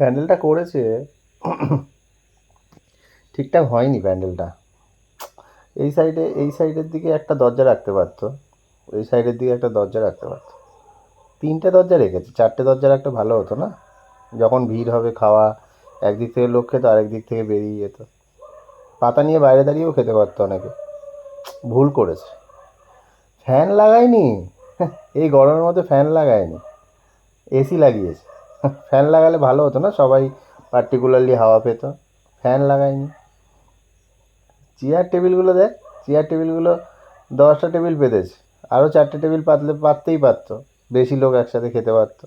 প্যান্ডেলটা করেছে, ঠিকঠাক হয়নি প্যান্ডেলটা। এই সাইডে, এই সাইডের দিকে একটা দরজা রাখতে পারতো, এই সাইডের দিকে একটা দরজা রাখতে পারতো। তিনটে দরজা রেখেছে, চারটে দরজা রাখতে ভালো হতো না? যখন ভিড় হবে খাওয়া, একদিক থেকে লোক খেতো, আরেক দিক থেকে বেরিয়ে যেত। পাতা নিয়ে বাইরে দাঁড়িয়েও খেতে পারতো অনেকে। ভুল করেছে। ফ্যান লাগায়নি? এই গরমের মধ্যে ফ্যান লাগায়নি। এসি লাগিয়েছে। ফ্যান লাগালে ভালো হতো না? সবাই পার্টিকুলারলি হাওয়া পেত। ফ্যান লাগায়নি চেয়ার টেবিলগুলো দেখ চেয়ার টেবিলগুলো দশটা টেবিল পেতেছে আরও চারটে টেবিল পাতলে পাততেই পারতো। বেশি লোক একসাথে খেতে পারতো।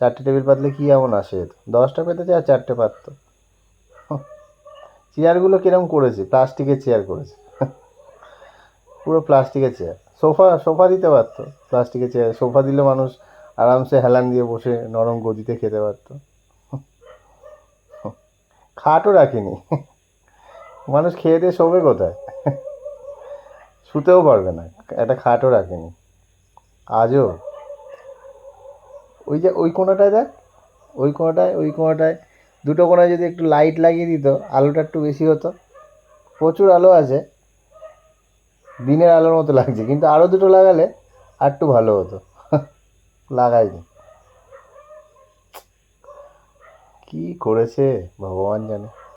চারটে টেবিল পাতলে কী এমন আসে? যেত দশটা পেতেছে আর চারটে পারতো চেয়ারগুলো কিরম করেছে? প্লাস্টিকের চেয়ার করেছে। পুরো প্লাস্টিকের চেয়ার সোফা সোফা দিতে পারতো। প্লাস্টিকের চেয়ার সোফা দিলে মানুষ আরামসে হেলান দিয়ে বসে নরম গদিতে খেতে পারতো। খাটও রাখিনি। মানুষ খেয়ে দিয়ে শোবে কোথায়? শুতেও পারবে না। একটা খাটও রাখেনি। আজও। ওই যে ওই কোণাটায় দেখ। ওই কোণাটায় ওই কোণাটায় দুটো কোণায় যদি একটু লাইট লাগিয়ে দিত, আলোটা একটু বেশি হতো। প্রচুর আলো আছে। দিনের আলোর মতো লাগছে। কিন্তু আরও দুটো লাগালে আর একটু ভালো হতো। লাগাইনি। কি করেছে? ভগবান জানে।